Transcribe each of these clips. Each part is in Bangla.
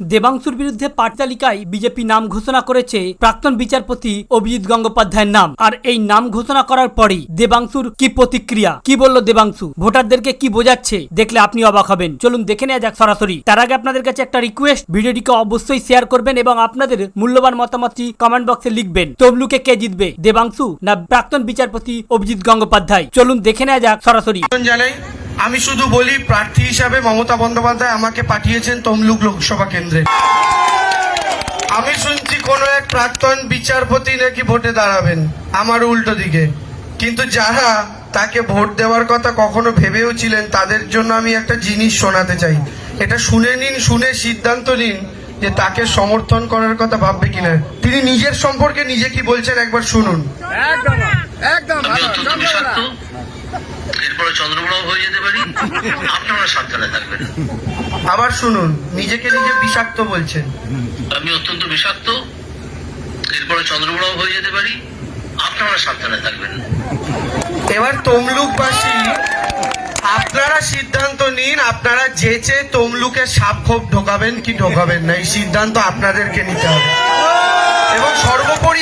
দেবাংশুর বিরুদ্ধে পাট তালিকায় বিজেপি নাম ঘোষণা করেছে প্রাক্তন বিচারপতি অভিজিৎ গঙ্গোপাধ্যায়ের নাম। আর এই নাম ঘোষণা করার পরেই দেবাংশুর কি প্রতিক্রিয়া? কি বলল দেবাংশু? ভোটারদেরকে কি বোঝাচ্ছে? দেখলে আপনি অবাক হবেন। চলুন দেখে নেওয়া যাক সরাসরি। তার আগে আপনাদের কাছে একটা রিকোয়েস্ট ভিডিওটিকে অবশ্যই শেয়ার করবেন এবং আপনাদের মূল্যবান মতামতটি কমেন্ট বক্সে লিখবেন। তবলুকে কে জিতবে? দেবাংশু না প্রাক্তন বিচারপতি অভিজিৎ গঙ্গোপাধ্যায়? চলুন দেখে নেওয়া যাক সরাসরি। জানাই আমি শুধু বলি প্রার্থী হিসাবে মমতা বন্দ্যোপাধ্যায় আমাকে পাঠিয়েছেন তমলুক লোকসভা কেন্দ্রে। আমি শুনছি কোনো এক প্রাক্তন বিচারপতি নাকি ভোটে দাঁড়াবেন আমার উল্টো দিকে। কিন্তু যারা তাকে ভোট দেওয়ার কথা কখনো ভেবেও ছিলেন তাদের জন্য আমি একটা জিনিস শোনাতে চাই। এটা শুনে নিন শুনে সিদ্ধান্ত নিন যে তাকে সমর্থন করার কথা ভাববে কিনা। তিনি নিজের সম্পর্কে নিজে কি বলছেন একবার শুনুন। অত্যন্ত বিষাক্ত এরপরে চন্দ্রগ্রহ হয়ে যেতে পারি আপনারা সাবধানে থাকবেন। আবার শুনুন নিজেকে নিজে বিষাক্ত বলছেন। আমি অত্যন্ত বিষাক্ত এরপরে চন্দ্রগ্রহ হয়ে যেতে পারি আপনারা সাবধানে থাকবেন। এবার তমলুকবাসী আপনারা সিদ্ধান্ত নিন আপনারা যেচে তমলুকে সাপ খোপ ঢোকাবেন কি ঢোকাবেন না এই সিদ্ধান্ত আপনাদেরকে নিতে হবে। এবং সর্বোপরি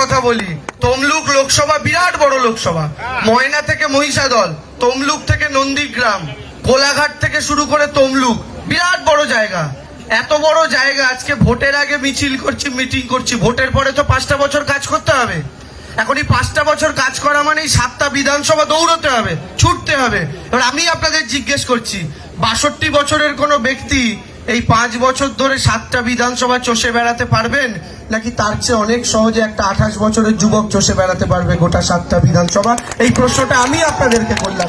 কথা বলি। তমলুক লোকসভা বিরাট বড় লোকসভা। ময়না থেকে মহিষাদল তমলুক থেকে নন্দীগ্রাম কোলাঘাট থেকে শুরু করে তমলুক। বিরাট বড় জায়গা। এত বড় জায়গা আজকে ভোটের আগে মিছিল করছি মিটিং করছি ভোটের পরে তো পাঁচটা বছর কাজ করতে হবে। এখন এই পাঁচটা বছর কাজ করা মানেই সাতটা বিধানসভা দৌড়তে হবে ছুটতে হবে। এবার আমি আপনাদের জিজ্ঞেস করছি বাষট্টি বছরের কোনো ব্যক্তি এই পাঁচ বছর ধরে সাতটা বিধানসভা চষে বেড়াতে পারবেন? নাকি তার চেয়ে অনেক সহজে একটা আঠাশ বছরের যুবক চষে বেড়াতে পারবে গোটা সাতটা বিধানসভা? এই প্রশ্নটা আমি আপনাদেরকে করলাম।